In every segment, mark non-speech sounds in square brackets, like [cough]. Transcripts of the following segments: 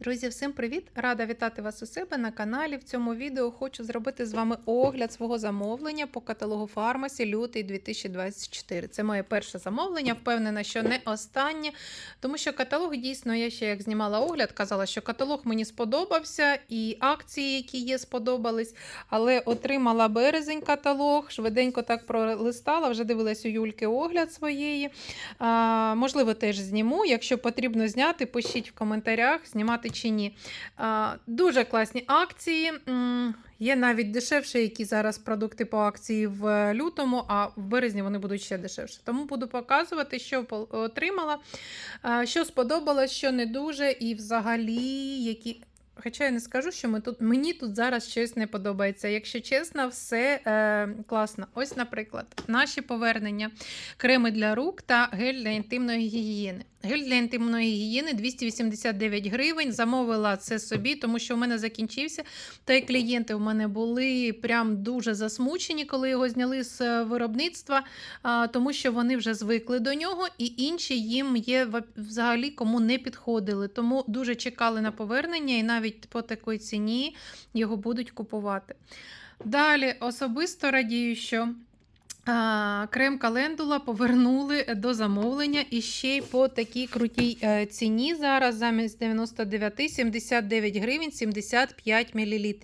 Друзі, всім привіт! Рада вітати вас у себе на каналі. В цьому відео хочу зробити з вами огляд свого замовлення по каталогу Фармасі лютий 2024. Це моє перше замовлення. Впевнена, що не останнє, тому що каталог дійсно я ще як знімала огляд, казала, що каталог мені сподобався, і акції, які є, сподобались. Але отримала березень каталог, швиденько так пролистала, вже дивилась у Юльки огляд своєї. А, можливо, теж зніму. Якщо потрібно зняти, пишіть в коментарях, знімати чи ні. Дуже класні акції. Є навіть дешевші, які зараз продукти по акції в лютому, а в березні вони будуть ще дешевше. Тому буду показувати, що отримала, що сподобалось, що не дуже, і взагалі які. Хоча я не скажу, що ми тут, мені тут зараз щось не подобається. Якщо чесно, все е, класно. Ось, наприклад, наші повернення, креми для рук та гель для інтимної гігієни. Гель для інтимної гігієни 289 гривень. Замовила це собі, тому що в мене закінчився. Та й клієнти в мене були прям дуже засмучені, коли його зняли з е, виробництва, тому що вони вже звикли до нього, і інші їм є взагалі кому не підходили. Тому дуже чекали на повернення, і навіть по такій ціні його будуть купувати. Далі особисто радію, що Крем календула повернули до замовлення і ще й по такій крутій е, ціні. Зараз замість 99 79 гривень 75 мл.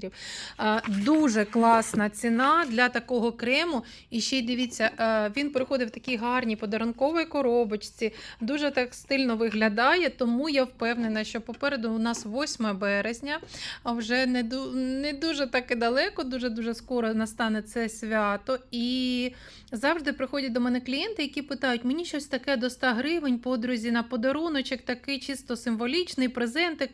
Дуже класна ціна для такого крему. І ще й дивіться, е, він приходить в такій гарній подарунковій коробочці. Дуже так стильно виглядає, тому я впевнена, що попереду у нас 8 березня, а вже не дуже так і далеко, дуже-дуже скоро настане це свято. І завжди приходять до мене клієнти, які питають: мені щось таке до 100 гривень, подрузі на подаруночок, такий чисто символічний презентик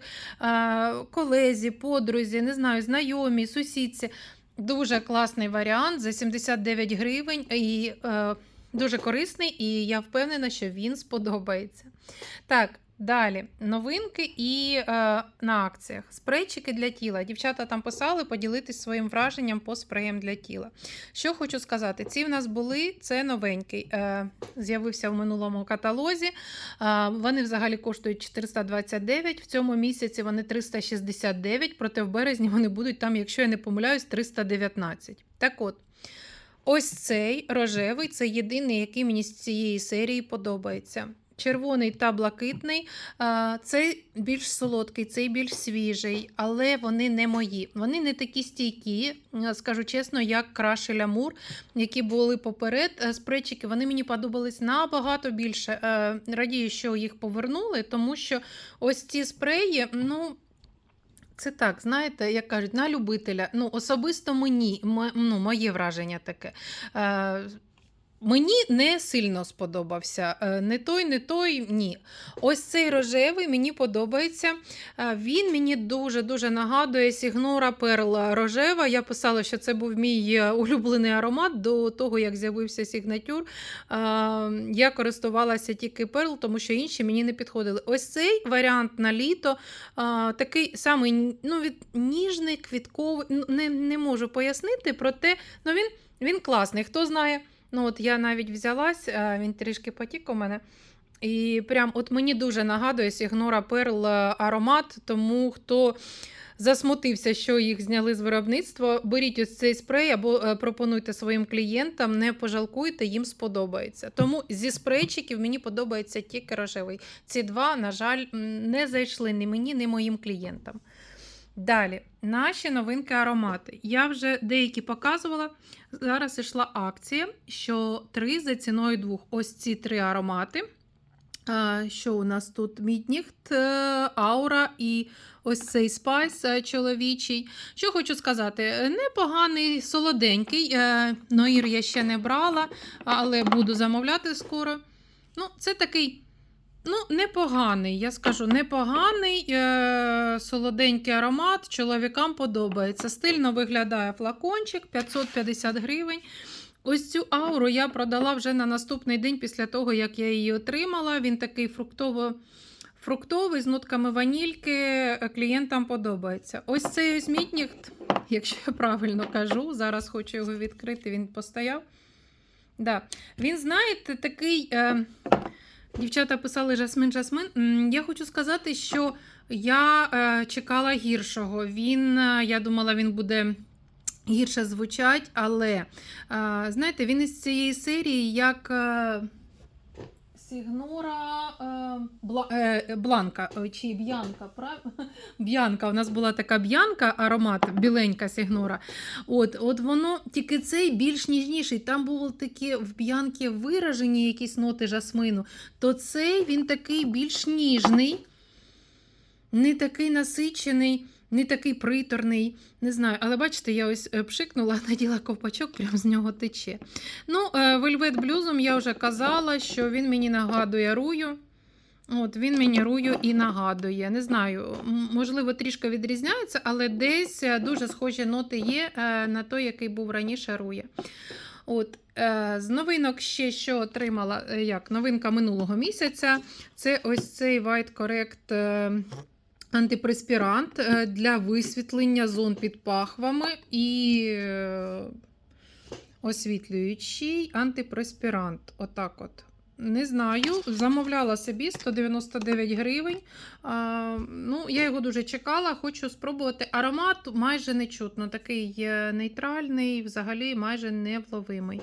колезі, подрузі, не знаю, знайомі, сусідці. Дуже класний варіант за 79 гривень і е, дуже корисний, і я впевнена, що він сподобається. Так, далі новинки і е, на акціях. Спрейчики для тіла. Дівчата там писали поділитись своїм враженням по спреям для тіла. Що хочу сказати, ці в нас були, це новенький. Е, з'явився в минулому каталозі. Е, вони взагалі коштують 429, в цьому місяці вони 369, проте в березні вони будуть там, якщо я не помиляюсь, 319. Так от. Ось цей рожевий це єдиний, який мені з цієї серії подобається. Червоний та блакитний, цей більш солодкий, цей більш свіжий, але вони не мої. Вони не такі стійкі, скажу чесно, як краше лямур, які були поперед. Е, Спрейчики вони мені подобались набагато більше. Е, Радію, що їх повернули, тому що ось ці спреї, ну. Це так, знаєте, як кажуть, на любителя. Ну, особисто мені, ну, моє враження таке. Мені не сильно сподобався. Е, Не той, не той, ні. Ось цей рожевий мені подобається. Е, Він мені дуже-дуже нагадує Сігнора Перла рожева. Я писала, що це був мій е, улюблений аромат до того, як з'явився Сігнатюр. Я користувалася тільки Перл, тому що інші мені не підходили. Ось цей варіант на літо такий самий ну, від, ніжний, квітковий. Не, не можу пояснити, проте ну, він, він класний. Хто знає. Ну, от я навіть взялась, він трішки потік у мене. І прям от мені дуже нагадує Сігнора Перл е, аромат, тому хто засмутився, що їх зняли з виробництва, беріть ось цей спрей або е, пропонуйте своїм клієнтам, не пожалкуйте, їм сподобається. Тому зі спрейчиків мені подобається тільки рожевий. Ці два, на жаль, не зайшли ні мені, ні моїм клієнтам. Далі, наші новинки аромати. Я вже деякі показувала. Зараз йшла акція, що три за ціною двох. Ось ці три аромати. Що у нас тут? Мідніхт, е, Аура і ось цей спайс е, чоловічий. Що хочу сказати, непоганий, солоденький. Е, Ноїр я ще не брала, але буду замовляти скоро. Ну, це такий. Ну, непоганий, я скажу, непоганий солоденький аромат. Чоловікам подобається. Стильно виглядає флакончик 550 гривень. Ось цю ауру я продала вже на наступний день після того, як я її отримала. Він такий фруктово. Фруктовий з нотками ванільки е, клієнтам подобається. Ось цей ось мітніхт, якщо я правильно кажу, зараз хочу його відкрити, він постояв. Да. Він, знаєте, такий. Е, Дівчата писали жасмин, жасмин. Я хочу сказати, що Я е, чекала гіршого. Він, е, я думала, він буде гірше звучать, але е, знаєте, він із цієї серії як. Е, Сігнора е, бла, е, Бланка чи Б'янка. [laughs] Б'янка. У нас була така б'янка, аромат, біленька Сігнора. От, от воно тільки цей більш ніжніший. Там було такі в б'янки виражені якісь ноти жасмину, то цей він такий більш ніжний, не такий насичений. Не такий приторний, не знаю, але бачите, я ось е, пшикнула, [laughs] наділа ковпачок, прям з нього тече. Ну, е, Вельвет блюзом я вже казала, що він мені нагадує рую. От, Він мені рую і нагадує. Не знаю, можливо, трішки відрізняється, але десь е, дуже схожі ноти є на той, який був раніше рує. От, з новинок ще що отримала, як новинка минулого місяця, це ось цей White Correct антипреспірант е, для висвітлення зон під пахвами і е, освітлюючий антипреспірант. Отак от. Не знаю, замовляла собі 199 гривень. А, ну, я його дуже чекала, хочу спробувати. Аромат майже не чутно, такий нейтральний, взагалі майже невловимий.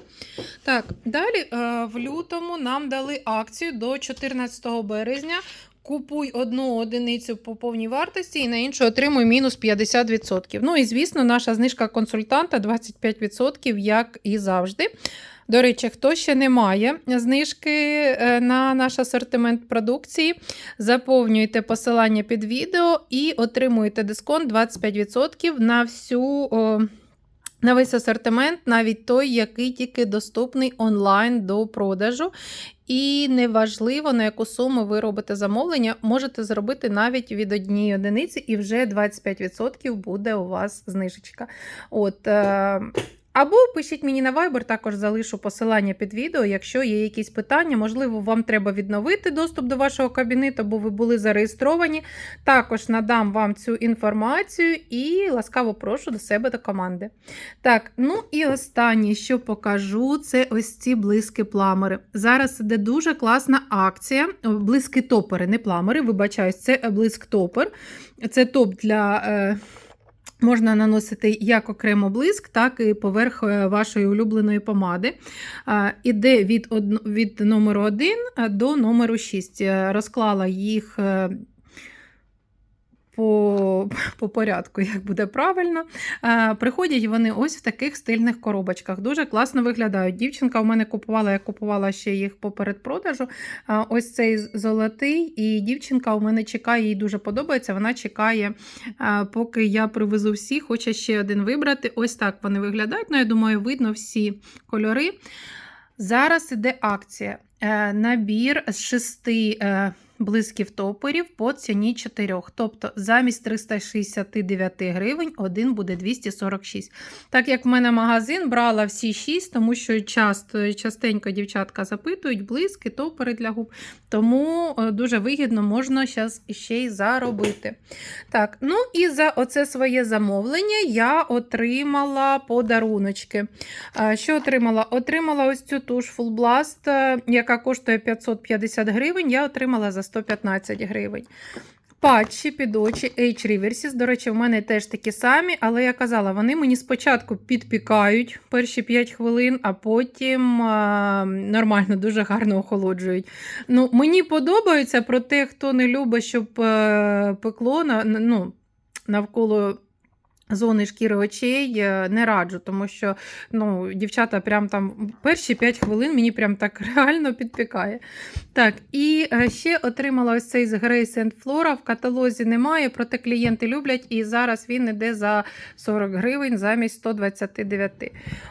Так, далі е, в лютому нам дали акцію до 14 березня. Купуй одну одиницю по повній вартості і на іншу отримуй мінус 50%. Ну і звісно, наша знижка консультанта 25%, як і завжди. До речі, хто ще не має знижки е, на наш асортимент продукції, заповнюйте посилання під відео і отримуєте дисконт 25% на всю. На весь асортимент, навіть той, який тільки доступний онлайн до продажу. І неважливо, на яку суму ви робите замовлення, можете зробити навіть від однієї одиниці, і вже 25% буде у вас знижечка. От, е, або пишіть мені на Viber, також залишу посилання під відео, якщо є якісь питання. Можливо, вам треба відновити доступ до вашого кабінету, бо ви були зареєстровані. Також надам вам цю інформацію і ласкаво прошу до себе до команди. Так, ну і останнє, що покажу, це ось ці блиски пламери. Зараз іде дуже класна акція. Блиски топери, не пламери, вибачаюсь, це блиск топер. Це топ для. Е... Можна наносити як окремо блиск, так і поверх е, вашої улюбленої помади. Іде від, від номеру 1 до номеру 6. Е, Розклала їх е, по, по порядку, як буде правильно. Е, Приходять вони ось в таких стильних коробочках. Дуже класно виглядають. Дівчинка у мене купувала, я купувала ще їх поперед продажу. А, Ось цей золотий, і дівчинка у мене чекає, їй дуже подобається. Вона чекає, а, поки я привезу всі, хоче ще один вибрати. Ось так вони виглядають. Ну, я думаю, видно всі кольори. Зараз іде акція. Е, Набір з шести е, блисків топорів по ціні 4. Тобто замість 369 гривень один буде 246. Так як в мене магазин брала всі 6, тому що часто, частенько дівчатка запитують блиски, топори для губ. Тому е, дуже вигідно можна зараз ще й заробити. Так, ну і за оце своє замовлення я отримала подаруночки. Що отримала? Отримала ось цю туш Full Blast, е, яка коштує 550 гривень, я отримала за 115 гривень. Патчі під очі H Reverses. До речі, в мене теж такі самі, але я казала, вони мені спочатку підпікають перші 5 хвилин, а потім а, нормально, дуже гарно охолоджують. Ну, Мені про проте, хто не любить, щоб а, пекло на, ну, навколо. Зони шкіри очей е, не раджу, тому що ну, дівчата прям там перші 5 хвилин мені прям так [laughs] реально підпікає. Так, і е, ще отримала ось цей з Grace and Flora. В каталозі немає, проте клієнти люблять, і зараз він іде за 40 гривень замість 129.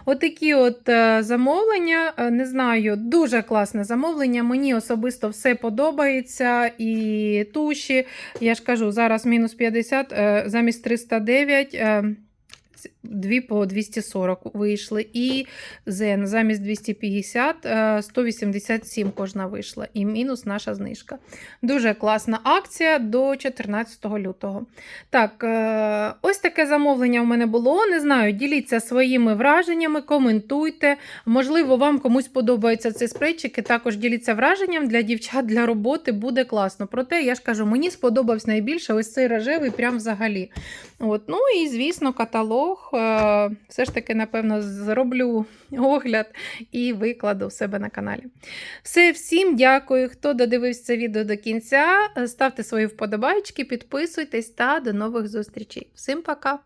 Отакі от е, замовлення. Не знаю, дуже класне замовлення. Мені особисто все подобається. І туші, я ж кажу, зараз мінус 50, е, замість 309. um, е, дві по 240 вийшли. І Zen замість 250, е, 187 кожна вийшла. І мінус наша знижка. Дуже класна акція до 14 лютого. Так, е, ось таке замовлення в мене було. Не знаю, діліться своїми враженнями, коментуйте. Можливо, вам комусь подобаються ці спрейчики. Також діліться враженням для дівчат для роботи буде класно. Проте я ж кажу, мені сподобався найбільше ось цей рожевий, прям взагалі. От, ну і звісно, каталог. Е, Все ж таки, напевно, зроблю огляд і викладу в себе на каналі. Все, всім дякую, хто додивився це відео до кінця. Ставте свої вподобайки, підписуйтесь та до нових зустрічей. Всім пока!